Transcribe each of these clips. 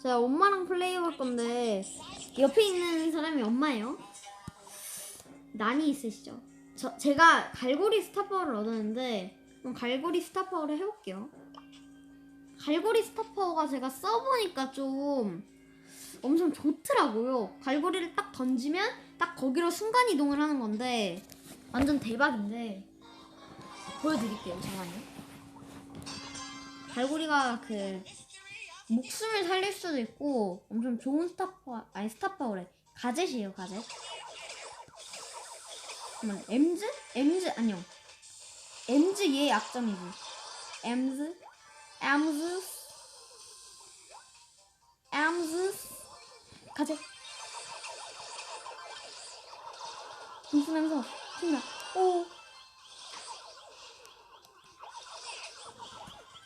제가 엄마랑 플레이 해볼 건데 옆에 있는 사람이 엄마예요. 난이 있으시죠? 저 제가 갈고리 스타파워를 얻었는데 그럼 갈고리 스타파워를 해볼게요. 갈고리 스타파워가 제가 써보니까 좀 엄청 좋더라고요. 갈고리를 딱 던지면 딱 거기로 순간 이동을 하는 건데 완전 대박인데 보여드릴게요. 잠깐만요. 갈고리가 그 목숨을 살릴 수도 있고 엄청 좋은 스타파 아니 스타파워래. 가젯이에요 가젯. 잠깐만 엠즈? 엠즈 아니요. 엠즈 얘 약점이지. 엠즈? 엠즈? 엠즈? 가젯. 웃으면서 튕겨 오.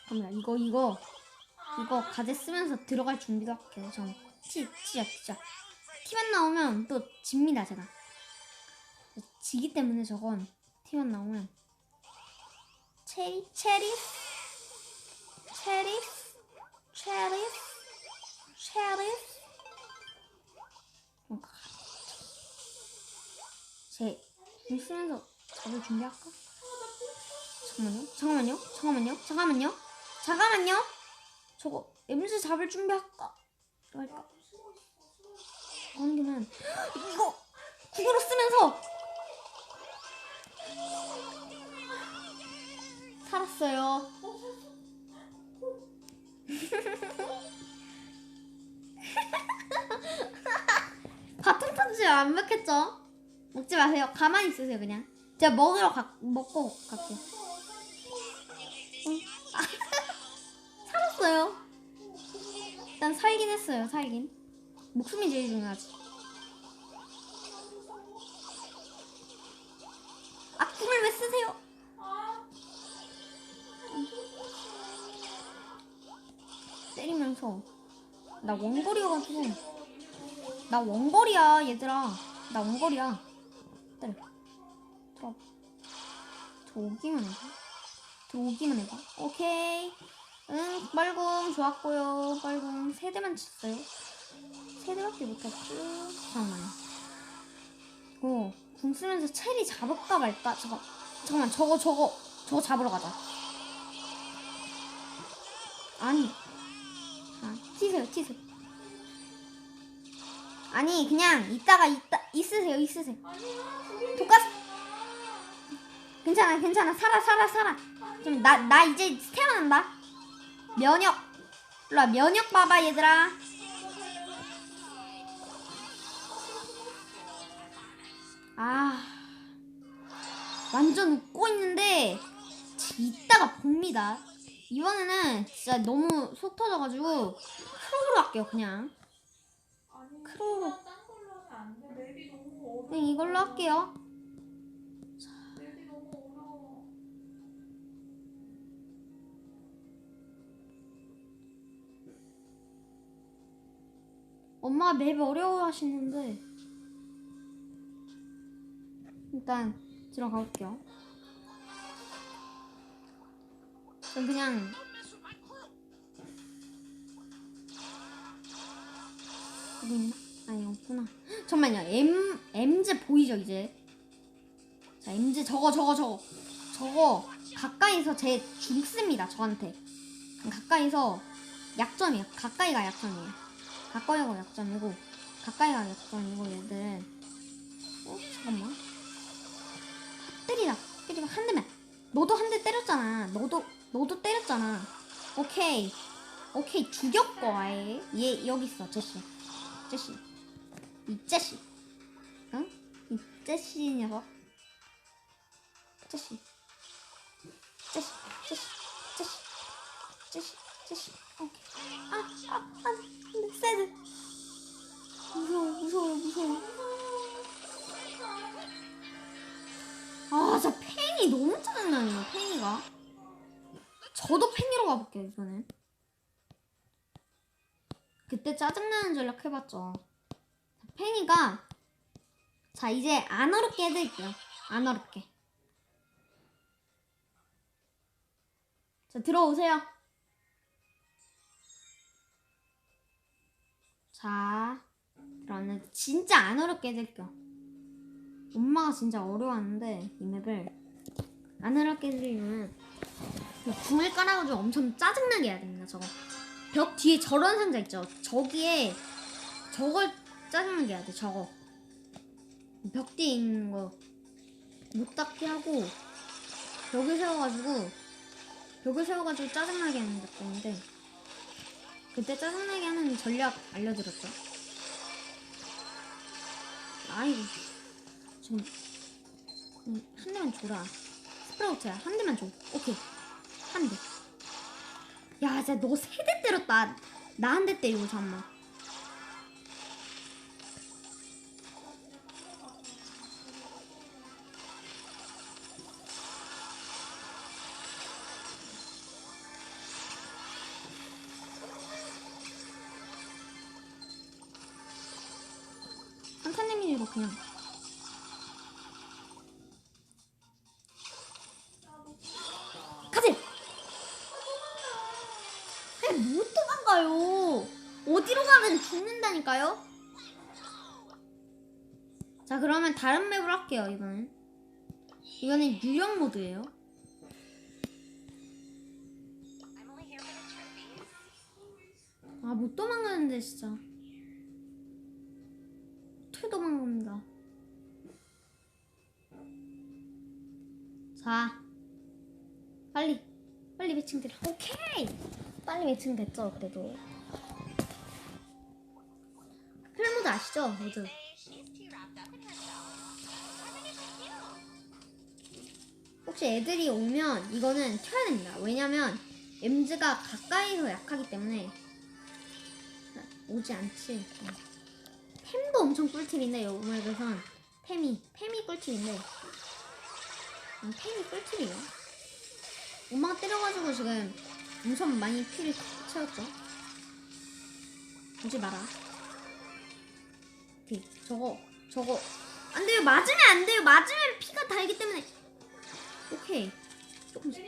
잠깐만 이거 이거 이거 가제 쓰면서 들어갈 준비도 할게요. 전 티, 티자, 티자. 티만 나오면 또 집니다, 제가. 지기 때문에 저건 티만 나오면. 체리, 체리, 체리, 체리, 체리. 뭔가. 제, 공 쓰면서 잡을 준비할까? 잠깐만요, 잠깐만요, 잠깐만요, 잠깐만요, 잠깐만요. 저거 엠즈 잡을 준비할까? 할까? 하는 김은 이거 국어로 쓰면서 살았어요. 바통 터지 완벽했죠? 먹지 마세요. 가만히 있으세요 그냥. 제가 먹으러 가, 먹고 갈게요. 살았어요. 일단 살긴 했어요. 살긴. 목숨이 제일 중요하지. 악궁을 왜 쓰세요? 때리면서 나 원거리여가지고 나 원거리야 얘들아 나 원거리야 때려 들어 들어오기만 해봐 들어오기만 해봐 오케이 응, 빨공 좋았고요. 빨공 세 대만 쳤어요. 세 대밖에 못 쳤죠. 잠깐만요. 어, 궁 쓰면서 체리 잡을까 말까? 잠깐, 잠깐만, 저거, 저거, 저거 잡으러 가자. 아니, 아, 튀세요, 튀세요. 아니, 그냥 이따가 있다 있으세요, 있으세요. 독가스. 괜찮아, 괜찮아, 살아, 살아, 살아. 좀 나, 나 이제 태어난다. 면역. 일로와 면역 봐봐 얘들아. 아 완전 웃고 있는데 이따가 봅니다. 이번에는 진짜 너무 속 터져가지고 크로로 할게요 그냥. 어려워. 그냥 이걸로 할게요 엄마가 맵이 어려워 하시는데 일단 들어가 볼게요. 전 그냥 여기 있나? 아니 없구나. 잠깐만요. M M즈 보이죠 이제? 자 M즈 저거 저거 저거 저거 가까이서 제 죽습니다 저한테. 가까이서 약점이에요. 가까이가 약점이에요. 가까이가 약점이고 가까이가 약점이고 얘들. 어 잠깐만. 때리다. 때리고 한 대만. 너도 한 대 때렸잖아. 너도 너도 때렸잖아. 오케이. 오케이. 죽였고 아예. 얘 여기 있어. 제시. 제시. 이 제시. 응? 이 제시 녀석. 제시. 제시. 제시. 제시. 제시. 제시 아아아 근데 세드 무서워 무서워 무서워 아 진짜 팽이 너무 짜증나네요 팽이가 저도 팽이로 가볼게요 이번엔 그때 짜증나는 전략 해봤죠 팽이가 자 이제 안 어렵게 해드릴게요 안 어렵게 자 들어오세요 자, 그러면 진짜 안 어렵게 해드릴게요. 엄마가 진짜 어려웠는데 이 맵을 안 어렵게 해드리려면 궁을 깔아가지고 엄청 짜증나게 해야 됩니다. 저거 벽 뒤에 저런 상자 있죠. 저기에 저걸 짜증나게 해야 돼. 저거 벽 뒤에 있는 거못 닿게 하고 벽을 세워가지고 벽을 세워가지고 짜증나게 하는 작전인데 그때 짜증나게 하는 전략 알려드렸죠. 아이고 지금 음, 한 대만 줘라. 스프라우트야 한 대만 줘. 오케이 한 대. 야 진짜 너 세 대 때렸다. 나 한 대 때리고 잠만. 데미지로 그냥. 가지! 아니 못 도망가요? 어디로 가면 죽는다니까요? 자 그러면 다른 맵을 할게요 이번엔. 이거는 유령 모드예요. 아 못 도망가는데 진짜 어떻게 도망갑니다 자 빨리 빨리 매칭 들어 오케이 빨리 매칭 됐죠 그래도. 풀모드 아시죠 모두? 혹시 애들이 오면 이거는 켜야 됩니다. 왜냐면 엠즈가 가까이서 약하기 때문에 오지 않지. 템도 엄청 꿀팁인데 요말에선 템이 템이 꿀팁인데. 아, 템이 꿀팁이에요. 엄마가 때려가지고 지금 엄청 많이 피를 채웠죠. 오지 마라. 오케이, 저거, 저거. 안 돼요. 맞으면 안 돼요. 맞으면 피가 달기 때문에. 오케이. 조금씩.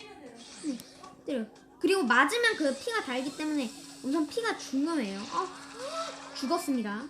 네, 때려. 그리고 맞으면 그 피가 달기 때문에 우선 피가 중요해요. 아, 죽었습니다.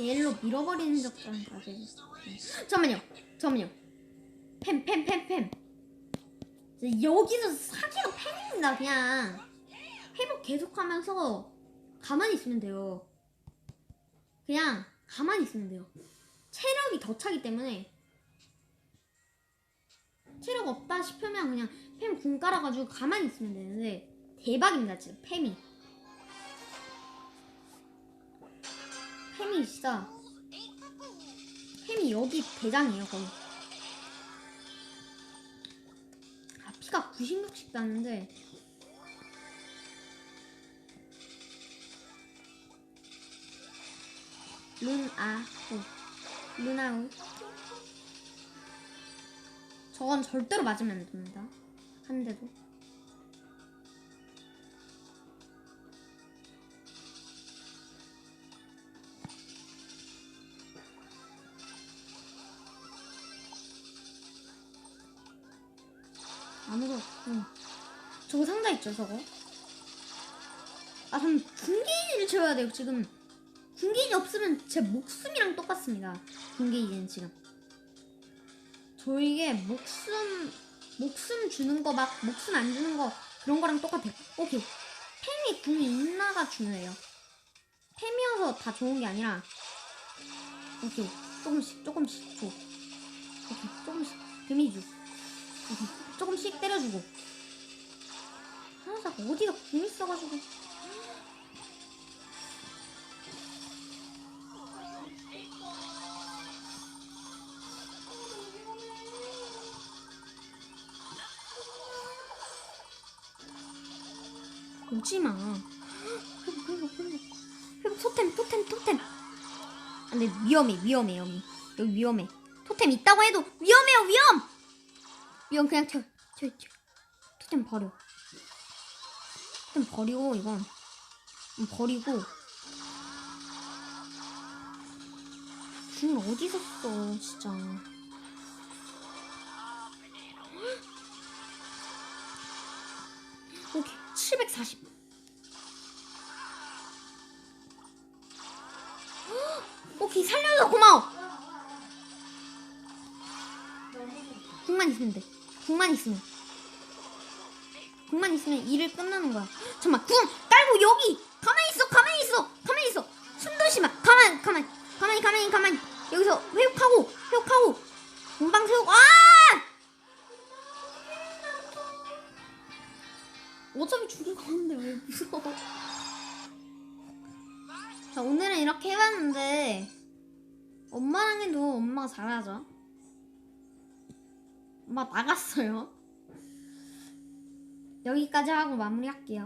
옐로 밀어버리는 적까지. 잠깐만요. 잠깐만요. 팸, 팸, 팸, 팸. 이제 여기서 사기가 팸입니다, 그냥. 회복 계속하면서 가만히 있으면 돼요. 그냥 가만히 있으면 돼요. 체력이 더 차기 때문에 체력 없다 싶으면 그냥 팸궁 깔아가지고 가만히 있으면 되는데 대박입니다, 지금 팸이. 진짜 햄이 여기 대장이에요 거의. 아 피가 96씩 나는데. 룬아우. 룬아우. 저건 절대로 맞으면 안 됩니다. 한 대도 아무도 없고 저거 상자 있죠 저거? 아 그럼 군기를 채워야 돼요 지금. 군기지 없으면 제 목숨이랑 똑같습니다. 군기지는 지금. 저 이게 목숨 목숨 주는 거 막 목숨 안 주는 거 그런 거랑 똑같아요. 오케이. 템이 궁이 있나가 중요해요. 템이어서 다 좋은 게 아니라. 오케이. 조금씩 조금씩 줘. 오케이. 조금씩. 데미지 줘. 조금씩 때려주고. 항상 어디가 공 있어가지고. 오지마. 토템 토템 토템. 근데 위험해 위험해 여기. 여기 위험해. 토템 있다고 해도 위험해요 위험! 위험 그냥 튀어 튀어 튀어 토템 버려. 토템 버리고 이건. 음, 버리고. 궁 어디서 써 진짜. 오케이 740 오케이 살려줘 고마워. 궁만 있으면 돼 궁만 있으면. 궁만 있으면 일을 끝나는 거야. 잠깐만 궁 깔고 여기! 가만히 있어 가만히 있어 가만히 있어. 숨도 쉬마. 가만 가만 가만히 가만히 가만히. 여기서 회복하고 회복하고. 금방 세우고 아! 어차피 죽을 거는데 왜 무서워? 자 오늘은 이렇게 해봤는데 엄마랑 해도 엄마가 잘하죠 엄마 나갔어요. 여기까지 하고 마무리할게요